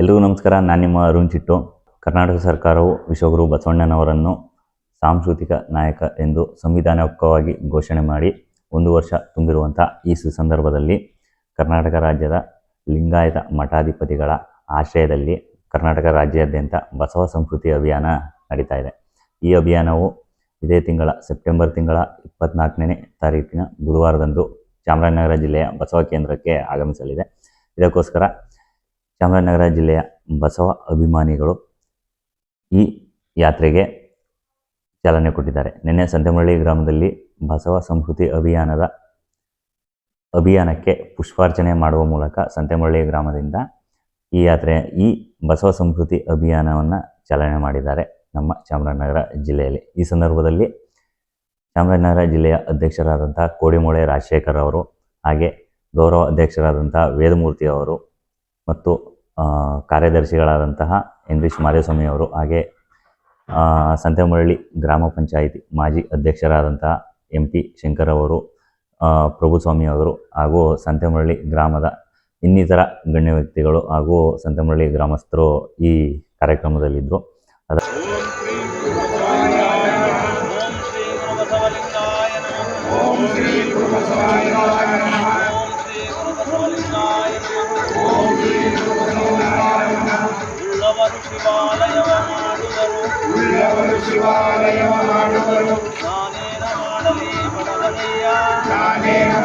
ಎಲ್ರಿಗೂ ನಮಸ್ಕಾರ. ನಾನು ನಿಮ್ಮ ಅರುಣ್ ಚಿಟ್ಟು. ಕರ್ನಾಟಕ ಸರ್ಕಾರವು ವಿಶ್ವಗುರು ಬಸವಣ್ಣನವರನ್ನು ಸಾಂಸ್ಕೃತಿಕ ನಾಯಕ ಎಂದು ಸಂವಿಧಾನಾತ್ಮಕವಾಗಿ ಘೋಷಣೆ ಮಾಡಿ ಒಂದು ವರ್ಷ ತುಂಬಿರುವಂಥ ಈ ಸುಸಂದರ್ಭದಲ್ಲಿ ಕರ್ನಾಟಕ ರಾಜ್ಯದ ಲಿಂಗಾಯತ ಮಠಾಧಿಪತಿಗಳ ಆಶ್ರಯದಲ್ಲಿ ಕರ್ನಾಟಕ ರಾಜ್ಯಾದ್ಯಂತ ಬಸವ ಸಂಸ್ಕೃತಿ ಅಭಿಯಾನ ನಡೀತಾ ಇದೆ. ಈ ಅಭಿಯಾನವು ಇದೇ ತಿಂಗಳ ಸೆಪ್ಟೆಂಬರ್ ತಿಂಗಳ ಇಪ್ಪತ್ನಾಲ್ಕನೇ ತಾರೀಕಿನ ಬುಧವಾರದಂದು ಚಾಮರಾಜನಗರ ಜಿಲ್ಲೆಯ ಬಸವ ಕೇಂದ್ರಕ್ಕೆ ಆಗಮಿಸಲಿದೆ. ಇದಕ್ಕೋಸ್ಕರ ಚಾಮರಾಜನಗರ ಜಿಲ್ಲೆಯ ಬಸವ ಅಭಿಮಾನಿಗಳು ಈ ಯಾತ್ರೆಗೆ ಚಾಲನೆ ಕೊಟ್ಟಿದ್ದಾರೆ. ನಿನ್ನೆ ಸಂತೆಮರಳ್ಳಿ ಗ್ರಾಮದಲ್ಲಿ ಬಸವ ಸಂಸ್ಕೃತಿ ಅಭಿಯಾನದ ಅಭಿಯಾನಕ್ಕೆ ಪುಷ್ಪಾರ್ಚನೆ ಮಾಡುವ ಮೂಲಕ ಸಂತೆಮರಳ್ಳಿ ಗ್ರಾಮದಿಂದ ಈ ಯಾತ್ರೆ, ಈ ಬಸವ ಸಂಸ್ಕೃತಿ ಅಭಿಯಾನವನ್ನು ಚಾಲನೆ ಮಾಡಿದ್ದಾರೆ ನಮ್ಮ ಚಾಮರಾಜನಗರ ಜಿಲ್ಲೆಯಲ್ಲಿ. ಈ ಸಂದರ್ಭದಲ್ಲಿ ಚಾಮರಾಜನಗರ ಜಿಲ್ಲೆಯ ಅಧ್ಯಕ್ಷರಾದಂಥ ಕೋಡಿಮೊಳೆ ರಾಜಶೇಖರ್ ಅವರು ಹಾಗೆ ಗೌರವ ಅಧ್ಯಕ್ಷರಾದಂಥ ವೇದಮೂರ್ತಿ ಅವರು ಮತ್ತು ಕಾರ್ಯದರ್ಶಿಗಳಾದಂತಹ ಎನ್ ವಿ ಮಾದೇಸ್ವಾಮಿ ಅವರು ಹಾಗೆ ಸಂತೆಮುರಳಿ ಗ್ರಾಮ ಪಂಚಾಯಿತಿ ಮಾಜಿ ಅಧ್ಯಕ್ಷರಾದಂತಹ ಎಂ ಪಿ ಶಂಕರ್ ಅವರು ಪ್ರಭುಸ್ವಾಮಿ ಅವರು ಹಾಗೂ ಸಂತೆಮರಳ್ಳಿ ಗ್ರಾಮದ ಇನ್ನಿತರ ಗಣ್ಯ ವ್ಯಕ್ತಿಗಳು ಹಾಗೂ ಸಂತೆಮರಳ್ಳಿ ಗ್ರಾಮಸ್ಥರು ಈ ಕಾರ್ಯಕ್ರಮದಲ್ಲಿದ್ದರು. ಅದ ಓಂ ಶ್ರೀ ಗುರು ನಮಃ. ಓಂ ಶ್ರೀ உள்ளவர் சிவாலயமாடுவரும் நானேன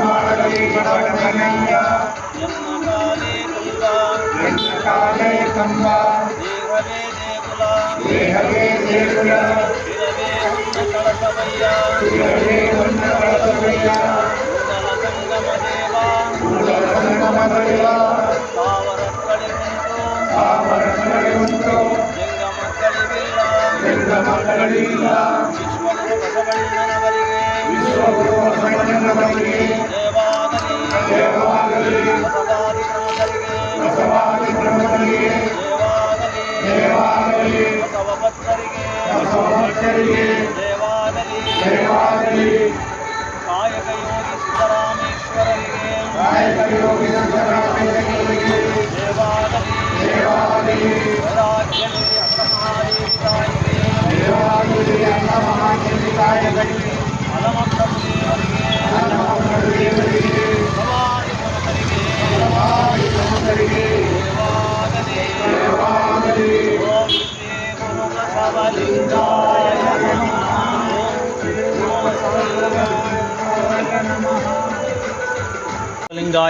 மாடலே படவனையா என்ன காலே கம்பா தேகவே தேகுலா திரவே ஒன்ன கலசமையா மூலரசங்கமதேவா மூலரசங்கமதேவா ಕಾಯಕ ಯೋಗಿ ಸಿದ್ದರಾಮೇಶ್ವರರಿಗೆ ಕಾಯಕ ಯೋಗಿ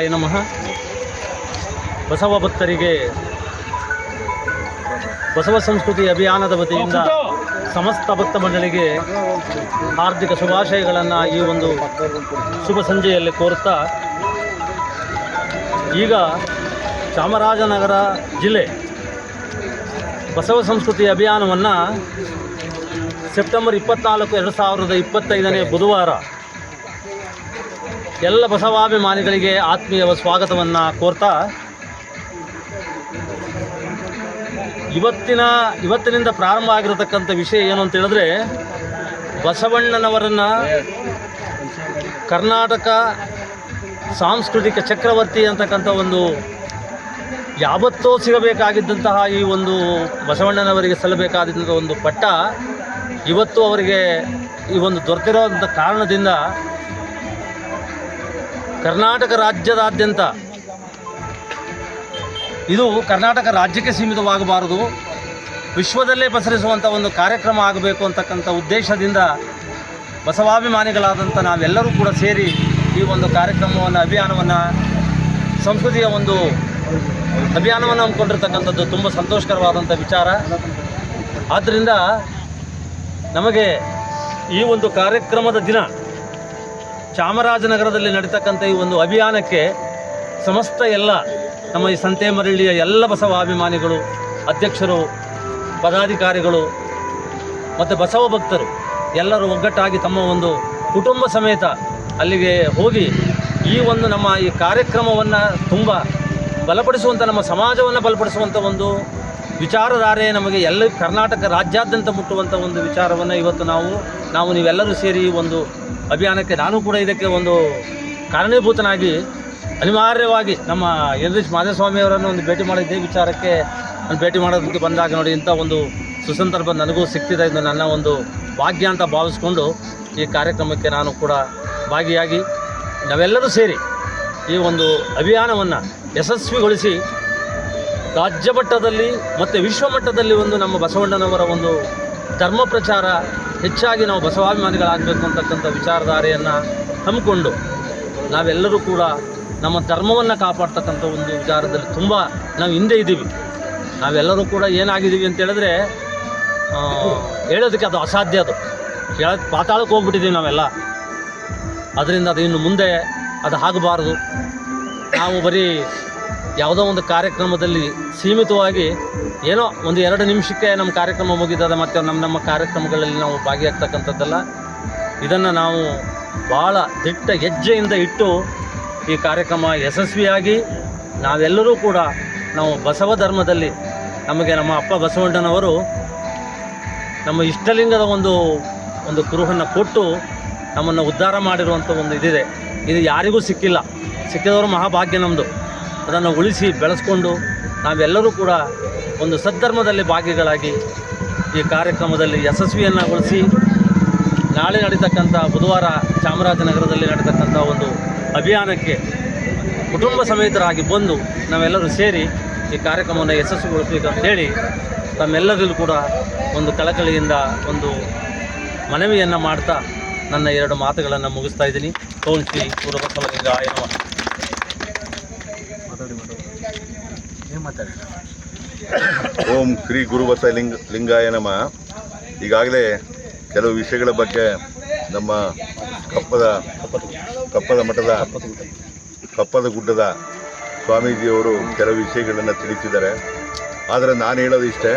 ಲಿಂಗಾಯ ನಮಃ. ಬಸವ ಭಕ್ತರಿಗೆ ಬಸವ ಸಂಸ್ಕೃತಿ ಅಭಿಯಾನದ ವತಿಯಿಂದ ಸಮಸ್ತ ಭಕ್ತ ಮಂಡಳಿಗೆ ಹಾರ್ದಿಕ ಶುಭಾಶಯಗಳನ್ನು ಈ ಒಂದು ಶುಭ ಸಂಜೆಯಲ್ಲಿ ಕೋರುತ್ತಾ ಈಗ ಚಾಮರಾಜನಗರ ಜಿಲ್ಲೆ ಬಸವ ಸಂಸ್ಕೃತಿ ಅಭಿಯಾನವನ್ನು ಸೆಪ್ಟೆಂಬರ್ ಇಪ್ಪತ್ನಾಲ್ಕು ಎರಡು ಸಾವಿರದ ಇಪ್ಪತ್ತೈದನೇ ಬುಧವಾರ ಎಲ್ಲ ಬಸವಾಭಿಮಾನಿಗಳಿಗೆ ಆತ್ಮೀಯ ಸ್ವಾಗತವನ್ನು ಕೋರ್ತಾ, ಇವತ್ತಿನ, ಇವತ್ತಿನಿಂದ ಪ್ರಾರಂಭ ಆಗಿರತಕ್ಕಂಥ ವಿಷಯ ಏನು ಅಂತ ಹೇಳಿದ್ರೆ, ಬಸವಣ್ಣನವರನ್ನು ಕರ್ನಾಟಕ ಸಾಂಸ್ಕೃತಿಕ ಚಕ್ರವರ್ತಿ ಅಂತಕ್ಕಂಥ ಒಂದು ಯಾವತ್ತೋ ಸಿಗಬೇಕಾಗಿದ್ದಂತಹ ಈ ಒಂದು ಬಸವಣ್ಣನವರಿಗೆ ಸಲ್ಲಬೇಕಾದಂಥ ಒಂದು ಪಟ್ಟ, ಇವತ್ತು ಅವರಿಗೆ ಈ ಒಂದು ದೊರೆತಿರೋಂಥ ಕಾರಣದಿಂದ ಕರ್ನಾಟಕ ರಾಜ್ಯದಾದ್ಯಂತ ಇದು ಕರ್ನಾಟಕ ರಾಜ್ಯಕ್ಕೆ ಸೀಮಿತವಾಗಬಾರದು. ವಿಶ್ವದಲ್ಲೇ ಪಸರಿಸುವಂಥ ಒಂದು ಕಾರ್ಯಕ್ರಮ ಆಗಬೇಕು ಅಂತಕ್ಕಂಥ ಉದ್ದೇಶದಿಂದ ಬಸವಾಭಿಮಾನಿಗಳಾದಂಥ ನಾವೆಲ್ಲರೂ ಕೂಡ ಸೇರಿ ಈ ಒಂದು ಕಾರ್ಯಕ್ರಮವನ್ನು, ಅಭಿಯಾನವನ್ನು, ಸಂಸ್ಕೃತಿಯ ಒಂದು ಅಭಿಯಾನವನ್ನು ಹಮ್ಮಿಕೊಂಡಿರ್ತಕ್ಕಂಥದ್ದು ತುಂಬ ಸಂತೋಷಕರವಾದಂಥ ವಿಚಾರ. ಆದ್ದರಿಂದ ನಮಗೆ ಈ ಒಂದು ಕಾರ್ಯಕ್ರಮದ ದಿನ ಚಾಮರಾಜನಗರದಲ್ಲಿ ನಡೀತಕ್ಕಂಥ ಈ ಒಂದು ಅಭಿಯಾನಕ್ಕೆ ಸಮಸ್ತ ಎಲ್ಲ ನಮ್ಮ ಈ ಸಂತೆ ಮರಳಿಯ ಎಲ್ಲ ಬಸವಾಭಿಮಾನಿಗಳು ಅಧ್ಯಕ್ಷರು, ಪದಾಧಿಕಾರಿಗಳು ಮತ್ತು ಬಸವ ಭಕ್ತರು ಎಲ್ಲರೂ ಒಗ್ಗಟ್ಟಾಗಿ ತಮ್ಮ ಒಂದು ಕುಟುಂಬ ಸಮೇತ ಅಲ್ಲಿಗೆ ಹೋಗಿ ಈ ಒಂದು ನಮ್ಮ ಈ ಕಾರ್ಯಕ್ರಮವನ್ನು ತುಂಬ ಬಲಪಡಿಸುವಂಥ, ನಮ್ಮ ಸಮಾಜವನ್ನು ಬಲಪಡಿಸುವಂಥ ಒಂದು ವಿಚಾರಧಾರೆ ನಮಗೆ ಎಲ್ಲ ಕರ್ನಾಟಕ ರಾಜ್ಯಾದ್ಯಂತ ಮುಟ್ಟುವಂಥ ಒಂದು ವಿಚಾರವನ್ನು ಇವತ್ತು ನಾವು ನಾವು ನೀವೆಲ್ಲರೂ ಸೇರಿ ಒಂದು ಅಭಿಯಾನಕ್ಕೆ ನಾನು ಕೂಡ ಇದಕ್ಕೆ ಒಂದು ಕಾರಣೀಭೂತನಾಗಿ ಅನಿವಾರ್ಯವಾಗಿ ನಮ್ಮ ಎನ್ ಎಚ್ ಮಾಧವಸ್ವಾಮಿ ಅವರನ್ನು ಒಂದು ಭೇಟಿ ಮಾಡಿದ್ದೇ. ವಿಚಾರಕ್ಕೆ ನಾನು ಭೇಟಿ ಮಾಡೋದಕ್ಕೆ ಬಂದಾಗ ನೋಡಿ ಇಂಥ ಒಂದು ಸುಸಂದರ್ಭ ನನಗೂ ಸಿಕ್ತಿದೆ ಎಂದು ನನ್ನ ಒಂದು ಭಾಗ್ಯ ಅಂತ ಭಾವಿಸ್ಕೊಂಡು ಈ ಕಾರ್ಯಕ್ರಮಕ್ಕೆ ನಾನು ಕೂಡ ಭಾಗಿಯಾಗಿ ನಾವೆಲ್ಲರೂ ಸೇರಿ ಈ ಒಂದು ಅಭಿಯಾನವನ್ನು ಯಶಸ್ವಿಗೊಳಿಸಿ ರಾಜ್ಯ ಮಟ್ಟದಲ್ಲಿ ಮತ್ತು ವಿಶ್ವ ಮಟ್ಟದಲ್ಲಿ ಒಂದು ನಮ್ಮ ಬಸವಣ್ಣನವರ ಒಂದು ಧರ್ಮ ಪ್ರಚಾರ ಹೆಚ್ಚಾಗಿ ನಾವು ಬಸವಾಭಿಮಾನಿಗಳಾಗಬೇಕು ಅಂತಕ್ಕಂಥ ವಿಚಾರಧಾರೆಯನ್ನು ಹಮ್ಮಿಕೊಂಡು ನಾವೆಲ್ಲರೂ ಕೂಡ ನಮ್ಮ ಧರ್ಮವನ್ನು ಕಾಪಾಡ್ತಕ್ಕಂಥ ಒಂದು ವಿಚಾರದಲ್ಲಿ ತುಂಬ ನಾವು ಹಿಂದೆ ಇದ್ದೀವಿ. ನಾವೆಲ್ಲರೂ ಕೂಡ ಏನಾಗಿದ್ದೀವಿ ಅಂತ ಹೇಳಿದ್ರೆ ಹೇಳೋದಕ್ಕೆ ಅದು ಅಸಾಧ್ಯ ಅದು. ಹೇಳ, ಪಾತಾಳಕ್ಕೆ ಹೋಗ್ಬಿಟ್ಟಿದ್ದೀವಿ ನಾವೆಲ್ಲ. ಅದರಿಂದ ಅದು ಇನ್ನು ಮುಂದೆ ಅದು ಆಗಬಾರ್ದು. ನಾವು ಬರೀ ಯಾವುದೋ ಒಂದು ಕಾರ್ಯಕ್ರಮದಲ್ಲಿ ಸೀಮಿತವಾಗಿ ಏನೋ ಒಂದು ಎರಡು ನಿಮಿಷಕ್ಕೆ ನಮ್ಮ ಕಾರ್ಯಕ್ರಮ ಮುಗಿತದೆ ಮತ್ತು ನಮ್ಮ ನಮ್ಮ ಕಾರ್ಯಕ್ರಮಗಳಲ್ಲಿ ನಾವು ಭಾಗಿಯಾಗ್ತಕ್ಕಂಥದ್ದಲ್ಲ. ಇದನ್ನು ನಾವು ಭಾಳ ದಿಟ್ಟ ಹೆಜ್ಜೆಯಿಂದ ಇಟ್ಟು ಈ ಕಾರ್ಯಕ್ರಮ ಯಶಸ್ವಿಯಾಗಿ ನಾವೆಲ್ಲರೂ ಕೂಡ ನಾವು ಬಸವ ಧರ್ಮದಲ್ಲಿ ನಮಗೆ ನಮ್ಮ ಅಪ್ಪ ಬಸವಣ್ಣನವರು ನಮ್ಮ ಇಷ್ಟಲಿಂಗದ ಒಂದು ಒಂದು ಕುರುಹನ್ನು ಕೊಟ್ಟು ನಮ್ಮನ್ನು ಉದ್ಧಾರ ಮಾಡಿರುವಂಥ ಒಂದು ಇದಿದೆ. ಇದು ಯಾರಿಗೂ ಸಿಕ್ಕಿಲ್ಲ. ಸಿಕ್ಕಿದವರು ಮಹಾಭಾಗ್ಯ ನಮ್ಮದು ಅದನ್ನು ಉಳಿಸಿ ಬೆಳೆಸ್ಕೊಂಡು ನಾವೆಲ್ಲರೂ ಕೂಡ ಒಂದು ಸದ್ಧರ್ಮದಲ್ಲಿ ಭಾಗಿಗಳಾಗಿ ಈ ಕಾರ್ಯಕ್ರಮದಲ್ಲಿ ಯಶಸ್ವಿಯನ್ನುಗೊಳಿಸಿ ನಾಳೆ ನಡೀತಕ್ಕಂಥ ಬುಧವಾರ ಚಾಮರಾಜನಗರದಲ್ಲಿ ನಡೀತಕ್ಕಂಥ ಒಂದು ಅಭಿಯಾನಕ್ಕೆ ಕುಟುಂಬ ಸಮೇತರಾಗಿ ಬಂದು ನಾವೆಲ್ಲರೂ ಸೇರಿ ಈ ಕಾರ್ಯಕ್ರಮವನ್ನು ಯಶಸ್ವಿಗೊಳಿಸಬೇಕು ಅಂತ ಹೇಳಿ ತಮ್ಮೆಲ್ಲರಿಗೂ ಕೂಡ ಒಂದು ಕಳಕಳಿಯಿಂದ ಒಂದು ಮನವಿಯನ್ನು ಮಾಡ್ತಾ ನನ್ನ ಎರಡು ಮಾತುಗಳನ್ನು ಮುಗಿಸ್ತಾ ಇದ್ದೀನಿ. ಓಂ ಶ್ರೀ ಎನ್ನುವ ಓಂ ಶ್ರೀ ಗುರುಬಸ ಲಿಂಗ ಲಿಂಗಾಯ ನಮ. ಈಗಾಗಲೇ ಕೆಲವು ವಿಷಯಗಳ ಬಗ್ಗೆ ನಮ್ಮ ಕಪ್ಪದ ಕಪ್ಪದ ಮಠದ ಕಪ್ಪದ ಗುಡ್ಡದ ಸ್ವಾಮೀಜಿಯವರು ಕೆಲವು ವಿಷಯಗಳನ್ನು ತಿಳಿಸಿದ್ದಾರೆ. ಆದರೆ ನಾನು ಹೇಳೋದು ಇಷ್ಟೇ,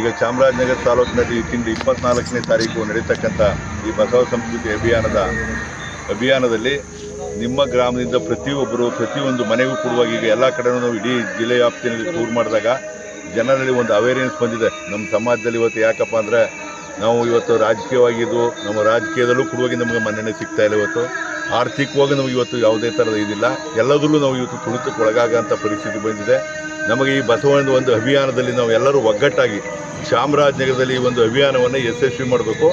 ಈಗ ಚಾಮರಾಜನಗರ ತಾಲೂಕಿನಲ್ಲಿ ತಿಂಗಳು ಇಪ್ಪತ್ನಾಲ್ಕನೇ ತಾರೀಕು ನಡೀತಕ್ಕಂಥ ಈ ಬಸವ ಸಂಸ್ಕೃತಿ ಅಭಿಯಾನದ ಅಭಿಯಾನದಲ್ಲಿ ನಿಮ್ಮ ಗ್ರಾಮದಿಂದ ಪ್ರತಿಯೊಬ್ಬರು, ಪ್ರತಿಯೊಂದು ಮನೆಗೂ ಕೊಡುವಾಗ ಈಗ ಎಲ್ಲ ಕಡೆನೂ ನಾವು ಇಡೀ ಜಿಲ್ಲೆ ವ್ಯಾಪ್ತಿಯಲ್ಲಿ ಟೂರ್ ಮಾಡಿದಾಗ ಜನರಲ್ಲಿ ಒಂದು ಅವೇರ್ನೆಸ್ ಬಂದಿದೆ. ನಮ್ಮ ಸಮಾಜದಲ್ಲಿ ಇವತ್ತು ಯಾಕಪ್ಪ ಅಂದರೆ ನಾವು ಇವತ್ತು ರಾಜಕೀಯವಾಗಿದ್ದು, ನಮ್ಮ ರಾಜಕೀಯದಲ್ಲೂ ಕೊಡುವಾಗಿ ನಮಗೆ ಮನ್ನಣೆ ಸಿಗ್ತಾ ಇಲ್ಲ ಇವತ್ತು. ಆರ್ಥಿಕವಾಗಿ ನಮಗೆ ಇವತ್ತು ಯಾವುದೇ ಥರದ ಇದಿಲ್ಲ. ಎಲ್ಲದರಲ್ಲೂ ನಾವು ಇವತ್ತು ತುಳಿತಕ್ಕೆ ಪರಿಸ್ಥಿತಿ ಬಂದಿದೆ. ನಮಗೆ ಈ ಬಸವಣ್ಣದ ಒಂದು ಅಭಿಯಾನದಲ್ಲಿ ನಾವು ಎಲ್ಲರೂ ಒಗ್ಗಟ್ಟಾಗಿ ಚಾಮರಾಜನಗರದಲ್ಲಿ ಈ ಒಂದು ಅಭಿಯಾನವನ್ನು ಯಶಸ್ವಿ ಮಾಡಬೇಕು.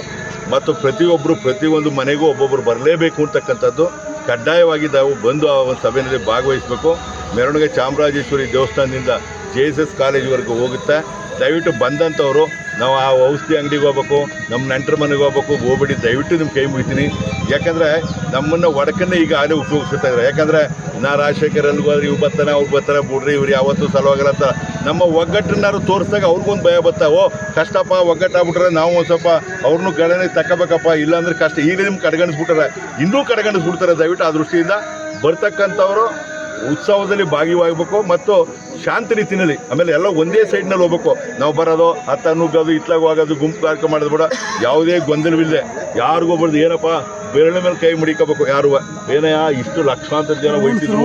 ಮತ್ತು ಪ್ರತಿಯೊಬ್ಬರು ಪ್ರತಿಯೊಂದು ಮನೆಗೂ ಒಬ್ಬೊಬ್ಬರು ಬರಲೇಬೇಕು ಅಂತಕ್ಕಂಥದ್ದು ಕಡ್ಡಾಯವಾಗಿ ನಾವು ಬಂದು ಆ ಒಂದು ಸಭೆಯಲ್ಲಿ ಭಾಗವಹಿಸಬೇಕು. ಮೆರವಣಿಗೆ ಚಾಮರಾಜೇಶ್ವರಿ ದೇವಸ್ಥಾನದಿಂದ ಜೆ ಎಸ್ ಎಸ್ ಕಾಲೇಜ್ವರೆಗೂ ಹೋಗುತ್ತೆ. ದಯವಿಟ್ಟು ಬಂದಂಥವರು ನಾವು ಆ ಔಷಧಿ ಅಂಗಡಿಗೆ ಹೋಗ್ಬೇಕು, ನಮ್ಮ ನೆಂಟರ ಮನೆಗೆ ಹೋಗ್ಬೇಕು, ಹೋಗ್ಬೇಡಿ, ದಯವಿಟ್ಟು ನಿಮ್ಮ ಕೈ ಮುಗಿತೀನಿ. ಯಾಕಂದರೆ ನಮ್ಮನ್ನು ಒಡಕನ್ನೇ ಈಗ ಆಗಲೇ ಉಪಯೋಗಿಸ್ತಾ ಇದ್ದಾರೆ ಯಾಕಂದರೆ ನಾ ರಾಜಶೇಖರ್ ಅಲ್ಲಿಗೆ ಹೋದ್ರೆ ಇವ್ರು ಬರ್ತಾನೆ, ಅವ್ರು ಬರ್ತಾರೆ ಬಿಡ್ರಿ, ಇವ್ರು ಯಾವತ್ತೂ ಸಲುವಾಗಲ್ಲ ಅಂತ. ನಮ್ಮ ಒಗ್ಗಟ್ಟನ್ನಾರು ತೋರಿಸಿದಾಗ ಅವ್ರಿಗೊಂದು ಭಯ ಬರ್ತಾ ಓ, ಕಷ್ಟಪ್ಪ ಒಗ್ಗಟ್ಟಾಗ್ಬಿಟ್ರೆ ನಾವು ಒಂದು ಸ್ವಲ್ಪ ಅವ್ರನ್ನೂ ಗಣನೆ ತಗೋಬೇಕಪ್ಪ ಇಲ್ಲಾಂದ್ರೆ ಕಷ್ಟ. ಈಗ ನಿಮ್ಗೆ ಕಡೆಗಣಿಸ್ಬಿಟ್ರೆ ಇನ್ನೂ ಕಡೆಗಣಿಸ್ಬಿಡ್ತಾರೆ ದಯವಿಟ್ಟು ಆ ದೃಷ್ಟಿಯಿಂದ. ಬರ್ತಕ್ಕಂಥವರು ಉತ್ಸವದಲ್ಲಿ ಭಾಗಿಯಾಗಬೇಕು ಮತ್ತು ಶಾಂತ ರೀತಿಯಲ್ಲಿ ಆಮೇಲೆ ಎಲ್ಲ ಒಂದೇ ಸೈಡ್ನಲ್ಲಿ ಹೋಗ್ಬೇಕು. ನಾವು ಬರೋದು, ಹತ್ತ ನುಗ್ಗೋದು, ಇತ್ಲಾಗ ಹೋಗೋದು, ಗುಂಪು ಕಾರ್ಯಕ್ರಮ ಮಾಡೋದು ಬೇಡ, ಯಾವುದೇ ಗೊಂದಲವಿಲ್ಲದೆ ಯಾರಿಗೂ ಒಬ್ಬರದು ಏನಪ್ಪ ಬೆರಳ ಮೇಲೆ ಕೈ ಮುಡಿಕೋಬೇಕು ಯಾರು. ಏನಯ್ಯ ಇಷ್ಟು ಲಕ್ಷಾಂತರ ಜನ ಹೋಯ್ತಿದ್ರು,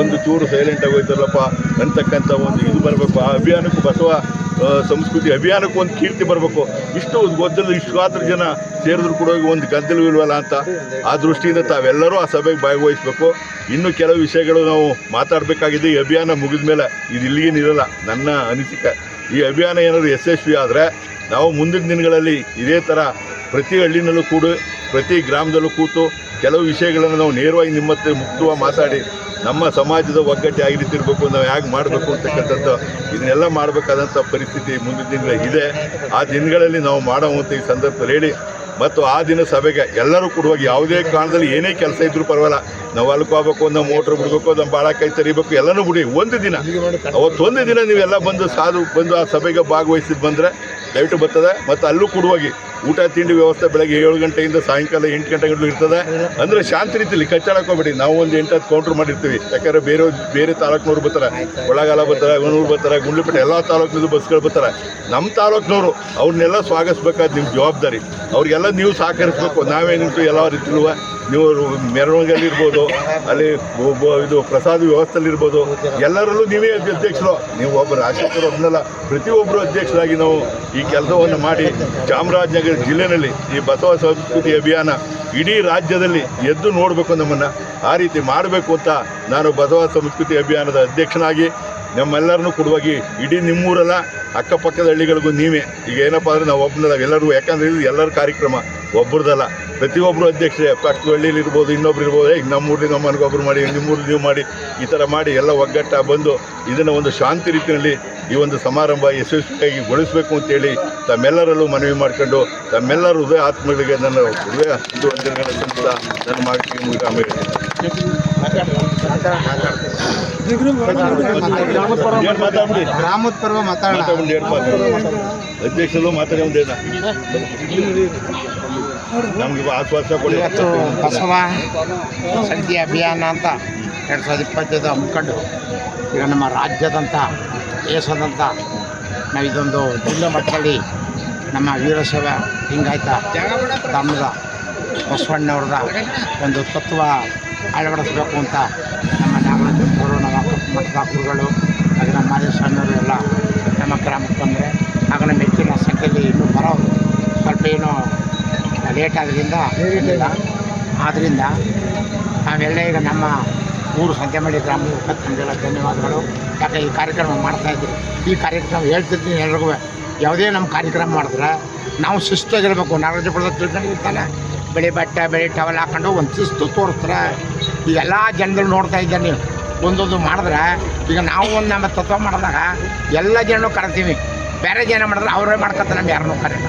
ಒಂದು ಚೂರು ಸೈಲೆಂಟಾಗಿ ಹೋಯ್ತಾರಲ್ಲಪ್ಪ, ಅಂತಕ್ಕಂಥ ಒಂದು ಇದು ಬರಬೇಕು. ಆ ಅಭಿಯಾನಕ್ಕೂ ಬಸವ ಸಂಸ್ಕೃತಿ ಅಭಿಯಾನಕ್ಕೂ ಒಂದು ಕೀರ್ತಿ ಬರಬೇಕು. ಇಷ್ಟು ಗೊದ್ದಲು ಇಷ್ಟು ಗಾತ್ರ ಜನ ಸೇರಿದ್ರು ಕೂಡ ಒಂದು ಗದ್ದಲವಿಲ್ವಲ್ಲ ಅಂತ ಆ ದೃಷ್ಟಿಯಿಂದ ತಾವೆಲ್ಲರೂ ಆ ಸಭೆಗೆ ಭಾಗವಹಿಸಬೇಕು. ಇನ್ನು ಕೆಲವು ವಿಷಯಗಳು ನಾವು ಮಾತಾಡಬೇಕಾಗಿದೆ. ಈ ಅಭಿಯಾನ ಮುಗಿದ ಮೇಲೆ ಇದು ಇಲ್ಲಿಗೇನಿರಲ್ಲ ನನ್ನ ಅನಿಸಿಕೆ, ಈ ಅಭಿಯಾನ ಏನಾದರೂ ಯಶಸ್ವಿ ಆದರೆ ನಾವು ಮುಂದಿನ ದಿನಗಳಲ್ಲಿ ಇದೇ ಥರ ಪ್ರತಿ ಹಳ್ಳಿನಲ್ಲೂ ಕೂಡ, ಪ್ರತಿ ಗ್ರಾಮದಲ್ಲೂ ಕೂತು ಕೆಲವು ವಿಷಯಗಳನ್ನು ನಾವು ನೇರವಾಗಿ ನಿಮ್ಮ ಹತ್ರ ಮುಕ್ತವಾಗಿ ಮಾತಾಡಿ ನಮ್ಮ ಸಮಾಜದ ಒಗ್ಗಟ್ಟೆ ರೀತಿ ಇರಬೇಕು ನಾವು ಹೇಗೆ ಮಾಡಬೇಕು ಅಂತಕ್ಕಂಥದ್ದು ಇದನ್ನೆಲ್ಲ ಮಾಡಬೇಕಾದಂಥ ಪರಿಸ್ಥಿತಿ ಮುಂದಿನ ದಿನಗಳಲ್ಲಿ ಇದೆ. ಆ ದಿನಗಳಲ್ಲಿ ನಾವು ಮಾಡುವಂಥ ಈ ಸಂದರ್ಭದಲ್ಲಿ ಹೇಳಿ, ಮತ್ತು ಆ ದಿನ ಸಭೆಗೆ ಎಲ್ಲರೂ ಕೊಡುವಾಗ ಯಾವುದೇ ಕಾರಣದಲ್ಲಿ ಏನೇ ಕೆಲಸ ಇದ್ರೂ ಪರವಾಗಿಲ್ಲ. ನಾವು ಅಲ್ಕೋಬೇಕು ನಮ್ಮ ಮೋಟ್ರ್ ಬಿಡಬೇಕು ನಮ್ಮ ಕೈ ತರಿಬೇಕು, ಎಲ್ಲನೂ ಬಿಡಿ. ಒಂದು ದಿನ ಅವತ್ತೊಂದು ದಿನ ನೀವೆಲ್ಲ ಬಂದು ಸಾಧು ಬಂದು ಆ ಸಭೆಗೆ ಭಾಗವಹಿಸಿದ್ ಬಂದರೆ ದಯವಿಟ್ಟು ಬರ್ತದೆ. ಮತ್ತು ಅಲ್ಲೂ ಕೊಡುವಾಗಿ ಊಟ, ತಿಂಡಿ ವ್ಯವಸ್ಥೆ ಬೆಳಗ್ಗೆ ಏಳು ಗಂಟೆಯಿಂದ ಸಾಯಂಕಾಲ ಎಂಟು ಗಂಟೆಗಳು ಇರ್ತದೆ. ಅಂದ್ರೆ ಶಾಂತಿ ರೀತಿಯಲ್ಲಿ ಕಚ್ಚಾಡಕ್ಕೆ ಹೋಗ್ಬೇಡಿ ನಾವು ಒಂದು ಎಂಟು ಹತ್ತು ಕೌಂಟ್ರ್ ಮಾಡಿರ್ತೀವಿ. ಯಾಕಂದ್ರೆ ಬೇರೆ ಬೇರೆ ತಾಲೂಕಿನವ್ರು ಬರ್ತಾರೆ. ಒಳಗಾಲ ಬರ್ತಾರೆ ಗುಣೂರು ಬರ್ತಾರೆ, ಗುಂಡ್ಲುಪೇಟೆ ಎಲ್ಲ ತಾಲೂಕಿನದು ಬಸ್ಗಳು ಬರ್ತಾರೆ. ನಮ್ಮ ತಾಲೂಕಿನವರು, ಅವ್ರನ್ನೆಲ್ಲ ಸ್ವಾಗತಿಸ್ಬೇಕಾದ ನಿಮ್ಮ ಜವಾಬ್ದಾರಿ. ಅವ್ರಿಗೆಲ್ಲ ನೀವು ಸಹಕರಿಸ್ಬೇಕು. ನಾವೇನಿತ್ತು ಎಲ್ಲ ರೀತಿಲೂ ನೀವು ಮೆರವಣಿಗೆಯಲ್ಲಿ ಇರ್ಬೋದು, ಅಲ್ಲಿ ಇದು ಪ್ರಸಾದ ವ್ಯವಸ್ಥೆಯಲ್ಲಿ ಇರ್ಬೋದು. ಎಲ್ಲರಲ್ಲೂ ನೀವೇ ಅಧ್ಯಕ್ಷರು. ನೀವು ಒಬ್ಬ ರಾಜಶೇಖರ್ ಒಬ್ಬನಲ್ಲ ಪ್ರತಿಯೊಬ್ಬರು ಅಧ್ಯಕ್ಷರಾಗಿ ನಾವು ಈ ಕೆಲಸವನ್ನು ಮಾಡಿ, ಚಾಮರಾಜನಗರ ಜಿಲ್ಲೆನಲ್ಲಿ ಈ ಬಸವ ಸಂಸ್ಕೃತಿ ಅಭಿಯಾನ ಇಡೀ ರಾಜ್ಯದಲ್ಲಿ ಎದ್ದು ನೋಡಬೇಕು ನಮ್ಮನ್ನು. ಆ ರೀತಿ ಮಾಡಬೇಕು ಅಂತ ನಾನು ಬಸವ ಸಂಸ್ಕೃತಿ ಅಭಿಯಾನದ ಅಧ್ಯಕ್ಷನಾಗಿ ನಮ್ಮೆಲ್ಲರನ್ನೂ ಕೊಡುವಾಗಿ ಇಡೀ ನಿಮ್ಮೂರಲ್ಲ ಅಕ್ಕಪಕ್ಕದ ಹಳ್ಳಿಗಳಿಗೂ ನೀವೇ. ಈಗ ಏನಪ್ಪ ಅಂದರೆ ನಾವು ಒಬ್ಬನಲ್ಲ ಎಲ್ಲರಿಗೂ, ಯಾಕಂದರೆ ಇದು ಎಲ್ಲರ ಕಾರ್ಯಕ್ರಮ ಒಬ್ಬರದಲ್ಲ ಪ್ರತಿಯೊಬ್ಬರು ಅಧ್ಯಕ್ಷರೇ ಪಕ್ಕದ ಹಳ್ಳಿಲಿ ಇರ್ಬೋದು, ಇನ್ನೊಬ್ರು ಇರ್ಬೋದು ಈಗ ನಮ್ಮೂರಿಗೆ ನಮ್ಮ ಮನೆಗೊಬ್ಬರು ಮಾಡಿ ನಿಮ್ಮೂರು ನೀವು ಮಾಡಿ, ಈ ಥರ ಮಾಡಿ, ಎಲ್ಲ ಒಗ್ಗಟ್ಟ ಬಂದು ಇದನ್ನು ಒಂದು ಶಾಂತಿ ರೀತಿಯಲ್ಲಿ ಈ ಒಂದು ಸಮಾರಂಭ ಯಶಸ್ವಿಯಾಗಿ ಗೊಳಿಸಬೇಕು ಅಂತೇಳಿ ತಮ್ಮೆಲ್ಲರಲ್ಲೂ ಮನವಿ ಮಾಡ್ಕೊಂಡು, ತಮ್ಮೆಲ್ಲರ ಹೃದಯ ಆತ್ಮಗಳಿಗೆ ನನ್ನ ಹೃದಯ ಇದು ಅಂತ ನನ್ನ ಮಾಹಿತಿ ಆಮೇಲೆ ಗ್ರಾಮದ ಪರ್ವ ಮಾತಾಡೋಣ ಅಧ್ಯಕ್ಷರು ಮಾತಾಡಿ ನಮ್ಗೆ ಆಶ್ವಾಸ ಕೊಡಿ ಬಸವ ಸಂಧಿ ಅಭಿಯಾನ ಅಂತ ಎರಡು ಸಾವಿರದ ಇಪ್ಪತ್ತೈದು ಹಮ್ಮಿಕೊಂಡು ಈಗ ನಮ್ಮ ರಾಜ್ಯದಂಥ ದೇಶದಂಥ ನಾವು ಇದೊಂದು ಜಿಲ್ಲಾ ಮಟ್ಟದಲ್ಲಿ ನಮ್ಮ ವೀರಶೈವ ಹಿಂಗಾಯ್ತ ಧರ್ಮದ ಬಸವಣ್ಣವ್ರದ ಒಂದು ತತ್ವ ಅಳವಡಿಸ್ಬೇಕು ಅಂತ ನಮ್ಮ ನಾಗರಾಜಪುರ ನಮ್ಮ ಮಠದ ಗುರುಗಳು ಹಾಗೆ ನಮ್ಮ ಮಾದೇಶ್ವರನವರು ಎಲ್ಲ ನಮ್ಮ ಗ್ರಾಮಕ್ಕೆ ಬಂದರೆ ಆಗ ನಮ್ಮ ಹೆಚ್ಚಿನ ಸಂಖ್ಯೆಯಲ್ಲಿ ಇನ್ನೂ ಬರೋರು ಸ್ವಲ್ಪ ಏನು ಲೇಟ್ ಇರಲಿಲ್ಲ ಆದ್ದರಿಂದ ನಾವೆಲ್ಲ ಈಗ ನಮ್ಮ ಊರು ಸಂತೆಮಳ್ಳಿ ಗ್ರಾಮ ನಮಗೆಲ್ಲ ಧನ್ಯವಾದಗಳು. ಯಾಕೆ ಈ ಕಾರ್ಯಕ್ರಮ ಮಾಡ್ತಾಯಿದ್ದೀವಿ ಈ ಕಾರ್ಯಕ್ರಮ ಹೇಳ್ತಿರ್ತೀನಿ ಎಲ್ರಿಗೂ. ಯಾವುದೇ ನಮ್ಮ ಕಾರ್ಯಕ್ರಮ ಮಾಡಿದ್ರೆ ನಾವು ಶಿಸ್ತಾಗಿರಬೇಕು. ನಾಗರಾಜಪುರದ ತಿಳ್ಕೊಂಡಿರ್ತಾನೆ. ಬೆಳೆ ಬಟ್ಟೆ ಬಿಳಿ ಟವಲ್ ಹಾಕೊಂಡು ಒಂದು ಶಿಸ್ತು ತೋರಿಸ್ತಾರೆ ಈಗ ಎಲ್ಲ ಜನಗಳು ನೋಡ್ತಾ ಇದ್ದಾರೆ ನೀವು. ಒಂದೊಂದು ಮಾಡಿದ್ರೆ ಈಗ ನಾವು ಒಂದು ನಮ್ಮ ತತ್ವ ಮಾಡಿದಾಗ ಎಲ್ಲ ಜನರು ಕರಿತೀವಿ ಬೇರೆ ಜನ ಮಾಡಿದ್ರೆ ಅವರೇ ಮಾಡ್ಕೊತಾರೆ ನಮ್ಮ ಯಾರನ್ನೂ ಕರೆಯಲ್ಲ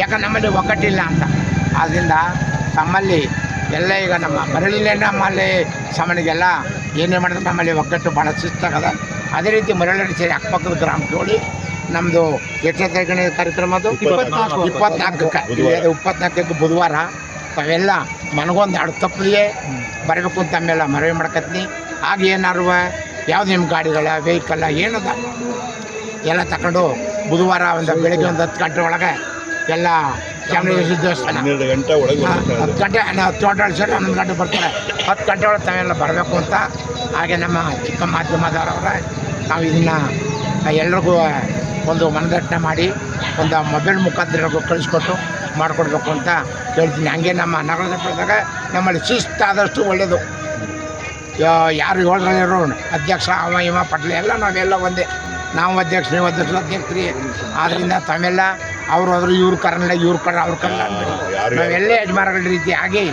ಯಾಕಂದ್ರೆ ನಮ್ಮಲ್ಲಿ ಒಗ್ಗಟ್ಟಿಲ್ಲ ಅಂತ. ಆದ್ದರಿಂದ ತಮ್ಮಲ್ಲಿ ಎಲ್ಲ ಈಗ ನಮ್ಮ ಮರಳಿಲ್ಲೇ ನಮ್ಮಲ್ಲಿ ಸಮನಿಗೆಲ್ಲ ಏನೇ ಮಾಡಿದ್ರೆ ನಮ್ಮಲ್ಲಿ ಒಗ್ಗಟ್ಟು ಭಾಳ ಶಿಸ್ತಾಗದ. ಅದೇ ರೀತಿ ಮರಳಿ ಸೇರಿ ಅಕ್ಕಪಕ್ಕದ ಗ್ರಾಮಕ್ಕೆ ಹೋಗಿ ನಮ್ಮದು ಎಷ್ಟನೇ ತಾರೀಕಿನ ಕಾರ್ಯಕ್ರಮ ಅದು. ಇಪ್ಪತ್ನಾಲ್ಕು. ಇಪ್ಪತ್ನಾಲ್ಕಕ್ಕೆ. ಇಪ್ಪತ್ನಾಲ್ಕಕ್ಕೆ ಬುಧವಾರ. ತಾವೆಲ್ಲ ಮನಗೊಂದು ಎರಡು ತಪ್ಪಲಿಯೇ ಬರಬೇಕು ಅಂತ ಮೇಲೆ ಮನವಿ ಮಾಡ್ಕತ್ನಿ. ಆಗ ಏನಾರು ಯಾವ್ದು ನಿಮ್ಮ ಗಾಡಿಗಳ ವೆಹಿಕಲ್ಲ ಏನದ? ಎಲ್ಲ ತಗೊಂಡು ಬುಧವಾರ ಒಂದು ಬೆಳಗ್ಗೆ ಒಂದು ಹತ್ತು ಗಂಟೆ ಒಳಗೆ ಎಲ್ಲ ಚಾಮರಾಜೇಶ್ವರಿ ದೇವಸ್ಥಾನ. ಹನ್ನೆರಡು ಗಂಟೆ ಒಳಗೆ ಹತ್ತು ಗಂಟೆ ಹತ್ತು ಗಂಟೆ ಸರಿ ಹನ್ನೊಂದು ಗಂಟೆ ಬರ್ತಾರೆ. ಹತ್ತು ಗಂಟೆ ಒಳಗೆ ತಾವೆಲ್ಲ ಬರಬೇಕು ಅಂತ ಹಾಗೆ ನಮ್ಮ ಚಿಕ್ಕ ಮಾಧ್ಯಮದವರವರ ನಾವು ಇದನ್ನು ಎಲ್ರಿಗೂ ಒಂದು ಮನದಟ್ಟಣೆ ಮಾಡಿ ಒಂದು ಮೊಬೈಲ್ ಮುಖಾಂತರ ಕಳಿಸ್ಕೊಟ್ಟು ಮಾಡಿಕೊಡ್ಬೇಕು ಅಂತ ಹೇಳ್ತೀನಿ. ಹಂಗೆ ನಮ್ಮ ನಗರದಾಗ ನಮ್ಮಲ್ಲಿ ಶಿಸ್ತಾದಷ್ಟು ಒಳ್ಳೆಯದು ಯಾರು ಏಳರಲ್ಲಿರೋ ಅಧ್ಯಕ್ಷ ಅವ ಇವ ಪಟ್ಲೆ ಎಲ್ಲ ನಾವೆಲ್ಲ ಒಂದೇ. ನಾವು ಅಧ್ಯಕ್ಷ ನೀವು ಅಧ್ಯಕ್ಷ ಅಧ್ಯಕ್ಷರಿ. ಆದ್ದರಿಂದ ತಮ್ಮೆಲ್ಲ ಅವರು ಆದರೂ ಇವ್ರ ಕರ್ನಾಟಕ ಇವ್ರ ಕರ ಅವ್ರ ಯಾರು- ನಾವೆಲ್ಲ ಯಜಮಾನಗಳ ರೀತಿ ಆಗಿ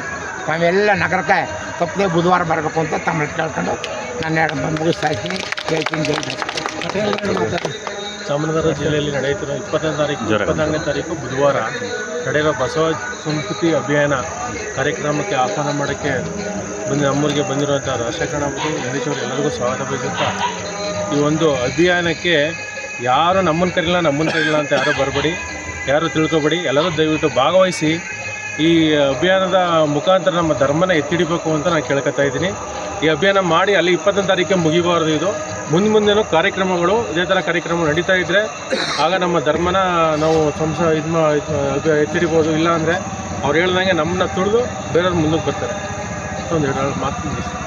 ತಾವೆಲ್ಲ ನಗರಕ್ಕೆ ತಪ್ಪದೆ ಬುಧವಾರ ಬರಬೇಕು ಅಂತ ತಮ್ಮಲ್ಲಿ ಕೇಳ್ಕೊಂಡು ನಾನು ಎರಡು ಮುಗಿಸ್ತಾ ಇದ್ದೀನಿ ಹೇಳ್ತೀನಿ ಜೈ ಚಾಮರಾಜನಗರ ಜಿಲ್ಲೆಯಲ್ಲಿ ನಡೆಯುತ್ತಿರುವ ಇಪ್ಪತ್ತನೇ ತಾರೀಕು ಇಪ್ಪತ್ನಾಲ್ಕನೇ ತಾರೀಕು ಬುಧವಾರ ನಡೆಯುವ ಬಸವ ಸಂಸ್ಕೃತಿ ಅಭಿಯಾನ ಕಾರ್ಯಕ್ರಮಕ್ಕೆ ಆಹ್ವಾನ ಮಾಡೋಕ್ಕೆ ಬಂದು ನಮ್ಮೂರಿಗೆ ಬಂದಿರುವಂಥ ರಾಜಶೇಖರಣ ಅವರು ಇಂಗ್ಲೀಷವರು ಎಲ್ಲರಿಗೂ ಸ್ವಾಗತ ಬಯಸುತ್ತಾ ಈ ಒಂದು ಅಭಿಯಾನಕ್ಕೆ ಯಾರು ನಮ್ಮನ್ನು ಕರೀಲ್ಲ ನಮ್ಮನ್ನು ಕರೀಲ್ಲ ಅಂತ ಯಾರೂ ಬರಬೇಡಿ ಯಾರು ತಿಳ್ಕೊಬೇಡಿ ಎಲ್ಲರೂ ದಯವಿಟ್ಟು ಭಾಗವಹಿಸಿ ಈ ಅಭಿಯಾನದ ಮುಖಾಂತರ ನಮ್ಮ ಧರ್ಮನ ಎತ್ತಿಡಿಬೇಕು ಅಂತ ನಾನು ಕೇಳ್ಕೊತಾ ಇದ್ದೀನಿ. ಈ ಅಭಿಯಾನ ಮಾಡಿ ಅಲ್ಲಿ ಇಪ್ಪತ್ತನೇ ತಾರೀಕಿಗೆ ಮುಗಿಬಾರ್ದು ಇದು. ಮುಂದೆ ಮುಂದೆನೂ ಕಾರ್ಯಕ್ರಮಗಳು, ಇದೇ ಥರ ಕಾರ್ಯಕ್ರಮ ನಡೀತಾ ಇದ್ದರೆ ಆಗ ನಮ್ಮ ಧರ್ಮನ ನಾವು ಸಂಸ ಇದು ಮಾ ಎತ್ತಿಡಿಬೋದು ಇಲ್ಲ ಅಂದರೆ ಅವ್ರು ಹೇಳ್ದಂಗೆ ನಮ್ಮನ್ನ ತುಳಿದು ಬೇರೆಯವ್ರು ಮುಂದಕ್ಕೆ ಬರ್ತಾರೆ. ಒಂದು ಎರಡು ಮಾತು ನಿನ್ನರಿವೆ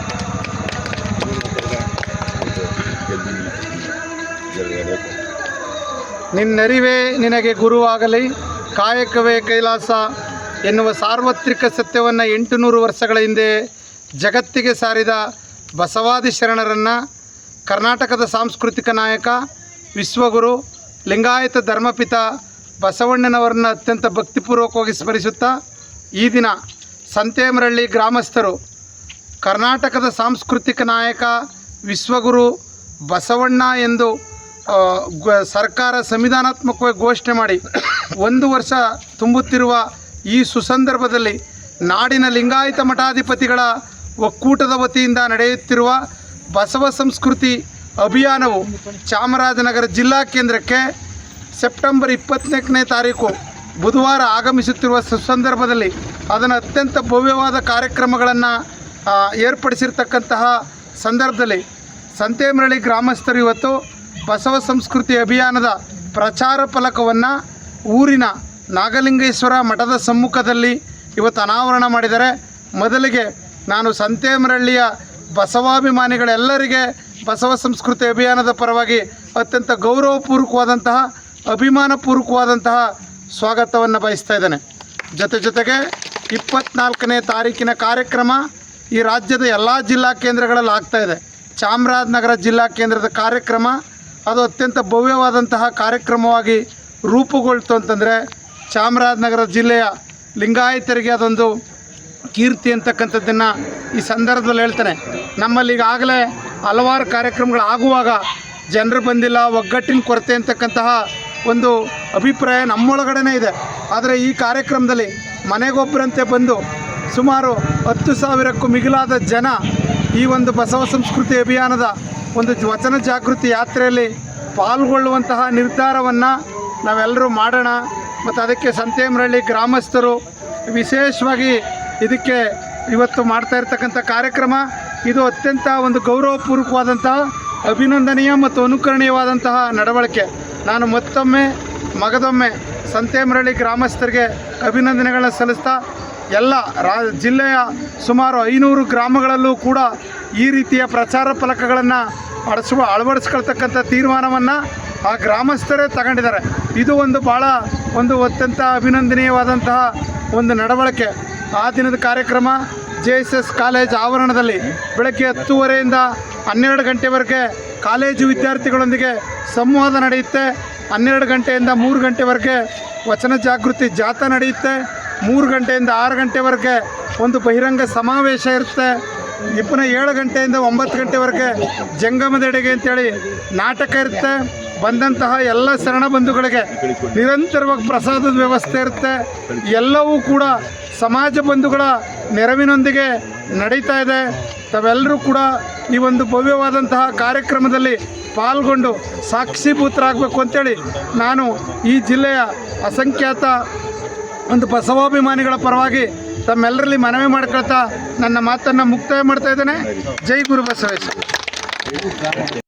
ನಿನ್ನರಿವೇ ನಿನಗೆ ಗುರುವಾಗಲಿ, ಕಾಯಕವೇ ಕೈಲಾಸ ಎನ್ನುವ ಸಾರ್ವತ್ರಿಕ ಸತ್ಯವನ್ನು ಎಂಟುನೂರು ವರ್ಷಗಳ ಹಿಂದೆ ಜಗತ್ತಿಗೆ ಸಾರಿದ ಬಸವಾದಿ ಶರಣರನ್ನು ಕರ್ನಾಟಕದ ಸಾಂಸ್ಕೃತಿಕ ನಾಯಕ, ವಿಶ್ವಗುರು, ಲಿಂಗಾಯತ ಧರ್ಮಪಿತ ಬಸವಣ್ಣನವರನ್ನ ಅತ್ಯಂತ ಭಕ್ತಿಪೂರ್ವಕವಾಗಿ ಸ್ಮರಿಸುತ್ತಾ ಈ ದಿನ ಸಂತೇಮರಳ್ಳಿ ಗ್ರಾಮಸ್ಥರು, ಕರ್ನಾಟಕದ ಸಾಂಸ್ಕೃತಿಕ ನಾಯಕ, ವಿಶ್ವಗುರು ಬಸವಣ್ಣ ಎಂದು ಸರ್ಕಾರ ಸಂವಿಧಾನಾತ್ಮಕವಾಗಿ ಘೋಷಣೆ ಮಾಡಿ ಒಂದು ವರ್ಷ ತುಂಬುತ್ತಿರುವ ಈ ಸುಸಂದರ್ಭದಲ್ಲಿ ನಾಡಿನ ಲಿಂಗಾಯತ ಮಠಾಧಿಪತಿಗಳ ಒಕ್ಕೂಟದ ವತಿಯಿಂದ ನಡೆಯುತ್ತಿರುವ ಬಸವ ಸಂಸ್ಕೃತಿ ಅಭಿಯಾನವು ಚಾಮರಾಜನಗರ ಜಿಲ್ಲಾ ಕೇಂದ್ರಕ್ಕೆ ಸೆಪ್ಟೆಂಬರ್ ಇಪ್ಪತ್ತ್ನಾಲ್ಕನೇ ತಾರೀಕು ಬುಧವಾರ ಆಗಮಿಸುತ್ತಿರುವ ಸುಸಂದರ್ಭದಲ್ಲಿ ಅದನ್ನು ಅತ್ಯಂತ ಭವ್ಯವಾದ ಕಾರ್ಯಕ್ರಮಗಳನ್ನು ಏರ್ಪಡಿಸಿರ್ತಕ್ಕಂತಹ ಸಂದರ್ಭದಲ್ಲಿ ಸಂತೇಮರಳಿ ಗ್ರಾಮಸ್ಥರು ಇವತ್ತು ಬಸವ ಸಂಸ್ಕೃತಿ ಅಭಿಯಾನದ ಪ್ರಚಾರ ಫಲಕವನ್ನು ಊರಿನ ನಾಗಲಿಂಗೇಶ್ವರ ಮಠದ ಸಮ್ಮುಖದಲ್ಲಿ ಇವತ್ತು ಅನಾವರಣ ಮಾಡಿದ್ದಾರೆ. ಮೊದಲಿಗೆ ನಾನು ಸಂತೇಮರಳ್ಳಿಯ ಬಸವಾಭಿಮಾನಿಗಳೆಲ್ಲರಿಗೆ ಬಸವ ಸಂಸ್ಕೃತಿ ಅಭಿಯಾನದ ಪರವಾಗಿ ಅತ್ಯಂತ ಗೌರವಪೂರ್ವಕವಾದಂತಹ, ಅಭಿಮಾನಪೂರ್ವಕವಾದಂತಹ ಸ್ವಾಗತವನ್ನು ಬಯಸ್ತಾ ಇದ್ದೇನೆ. ಜೊತೆ ಜೊತೆಗೆ ಇಪ್ಪತ್ನಾಲ್ಕನೇ ತಾರೀಕಿನ ಕಾರ್ಯಕ್ರಮ ಈ ರಾಜ್ಯದ ಎಲ್ಲ ಜಿಲ್ಲಾ ಕೇಂದ್ರಗಳಲ್ಲಿ ಆಗ್ತಾ ಇದೆ. ಚಾಮರಾಜನಗರ ಜಿಲ್ಲಾ ಕೇಂದ್ರದ ಕಾರ್ಯಕ್ರಮ, ಅದು ಅತ್ಯಂತ ಭವ್ಯವಾದಂತಹ ಕಾರ್ಯಕ್ರಮವಾಗಿ ರೂಪುಗೊಳ್ತು ಅಂತಂದರೆ ಚಾಮರಾಜನಗರ ಜಿಲ್ಲೆಯ ಲಿಂಗಾಯತರಿಗೆ ಅದೊಂದು ಕೀರ್ತಿ ಅಂತಕ್ಕಂಥದ್ದನ್ನು ಈ ಸಂದರ್ಭದಲ್ಲಿ ಹೇಳ್ತಾನೆ. ನಮ್ಮಲ್ಲಿ ಈಗಾಗಲೇ ಹಲವಾರು ಕಾರ್ಯಕ್ರಮಗಳು ಆಗುವಾಗ ಜನರು ಬಂದಿಲ್ಲ, ಒಗ್ಗಟ್ಟಿನ ಕೊರತೆ ಅಂತಕ್ಕಂತಹ ಒಂದು ಅಭಿಪ್ರಾಯ ನಮ್ಮೊಳಗಡೆನೇ ಇದೆ. ಆದರೆ ಈ ಕಾರ್ಯಕ್ರಮದಲ್ಲಿ ಮನೆಗೊಬ್ಬರಂತೆ ಬಂದು ಸುಮಾರು ಹತ್ತು ಸಾವಿರಕ್ಕೂ ಮಿಗಿಲಾದ ಜನ ಈ ಒಂದು ಬಸವ ಸಂಸ್ಕೃತಿ ಅಭಿಯಾನದ ಒಂದು ವಚನ ಜಾಗೃತಿ ಯಾತ್ರೆಯಲ್ಲಿ ಪಾಲ್ಗೊಳ್ಳುವಂತಹ ನಿರ್ಧಾರವನ್ನು ನಾವೆಲ್ಲರೂ ಮಾಡೋಣ. ಮತ್ತು ಅದಕ್ಕೆ ಸಂತೇಮರಳ್ಳಿ ಗ್ರಾಮಸ್ಥರು ವಿಶೇಷವಾಗಿ ಇದಕ್ಕೆ ಇವತ್ತು ಮಾಡ್ತಾ ಇರ್ತಕ್ಕಂಥ ಕಾರ್ಯಕ್ರಮ, ಇದು ಅತ್ಯಂತ ಒಂದು ಗೌರವಪೂರ್ವಕವಾದಂತಹ ಅಭಿನಂದನೀಯ ಮತ್ತು ಅನುಕರಣೀಯವಾದಂತಹ ನಡವಳಿಕೆ. ನಾನು ಮತ್ತೊಮ್ಮೆ, ಮಗದೊಮ್ಮೆ, ಸಂತೇಮರಳ್ಳಿ ಗ್ರಾಮಸ್ಥರಿಗೆ ಅಭಿನಂದನೆಗಳನ್ನ ಸಲ್ಲಿಸ್ತಾ, ಎಲ್ಲ ರಾ, ಜಿಲ್ಲೆಯ ಸುಮಾರು ಐನೂರು ಗ್ರಾಮಗಳಲ್ಲೂ ಕೂಡ ಈ ರೀತಿಯ ಪ್ರಚಾರ ಫಲಕಗಳನ್ನು ಅಳಸುವ, ಅಳವಡಿಸ್ಕೊಳ್ತಕ್ಕಂಥ ತೀರ್ಮಾನವನ್ನು ಆ ಗ್ರಾಮಸ್ಥರೇ ತಗೊಂಡಿದ್ದಾರೆ. ಇದು ಒಂದು ಭಾಳ ಒಂದು ಅತ್ಯಂತ ಅಭಿನಂದನೀಯವಾದಂತಹ ಒಂದು ನಡವಳಿಕೆ. ಆ ದಿನದ ಕಾರ್ಯಕ್ರಮ ಜೆ ಎಸ್ ಎಸ್ ಕಾಲೇಜ್ ಆವರಣದಲ್ಲಿ ಬೆಳಗ್ಗೆ ಹತ್ತುವರೆಯಿಂದ ಹನ್ನೆರಡು ಗಂಟೆವರೆಗೆ ಕಾಲೇಜು ವಿದ್ಯಾರ್ಥಿಗಳೊಂದಿಗೆ ಸಂವಾದ ನಡೆಯುತ್ತೆ. ಹನ್ನೆರಡು ಗಂಟೆಯಿಂದ ಮೂರು ಗಂಟೆವರೆಗೆ ವಚನ ಜಾಗೃತಿ ಜಾಥಾ ನಡೆಯುತ್ತೆ. ಮೂರು ಗಂಟೆಯಿಂದ ಆರು ಗಂಟೆವರೆಗೆ ಒಂದು ಬಹಿರಂಗ ಸಮಾವೇಶ ಇರುತ್ತೆ. ಪುನಃ ಏಳು ಗಂಟೆಯಿಂದ ಒಂಬತ್ತು ಗಂಟೆವರೆಗೆ ಜಂಗಮದೆಡೆಗೆ ಅಂತೇಳಿ ನಾಟಕ ಇರುತ್ತೆ. ಬಂದಂತಹ ಎಲ್ಲ ಶರಣ ಬಂಧುಗಳಿಗೆ ನಿರಂತರವಾಗಿ ಪ್ರಸಾದದ ವ್ಯವಸ್ಥೆ ಇರುತ್ತೆ. ಎಲ್ಲವೂ ಕೂಡ ಸಮಾಜ ಬಂಧುಗಳ ನೆರವಿನೊಂದಿಗೆ ನಡೀತಾ ಇದೆ. ತಾವೆಲ್ಲರೂ ಕೂಡ ಈ ಒಂದು ಭವ್ಯವಾದಂತಹ ಕಾರ್ಯಕ್ರಮದಲ್ಲಿ ಪಾಲ್ಗೊಂಡು ಸಾಕ್ಷಿಭೂತರಾಗಬೇಕು ಅಂತೇಳಿ ನಾನು ಈ ಜಿಲ್ಲೆಯ ಅಸಂಖ್ಯಾತ ಒಂದು ಬಸವಾಭಿಮಾನಿಗಳ ಪರವಾಗಿ ತಮ್ಮೆಲ್ಲರಲ್ಲಿ ಮನವಿ ಮಾಡ್ಕೊಳ್ತಾ ನನ್ನ ಮಾತನ್ನು ಮುಕ್ತಾಯ ಮಾಡ್ತಾ ಇದ್ದೇನೆ. ಜೈ ಗುರು ಬಸವೇಶ್ವರ.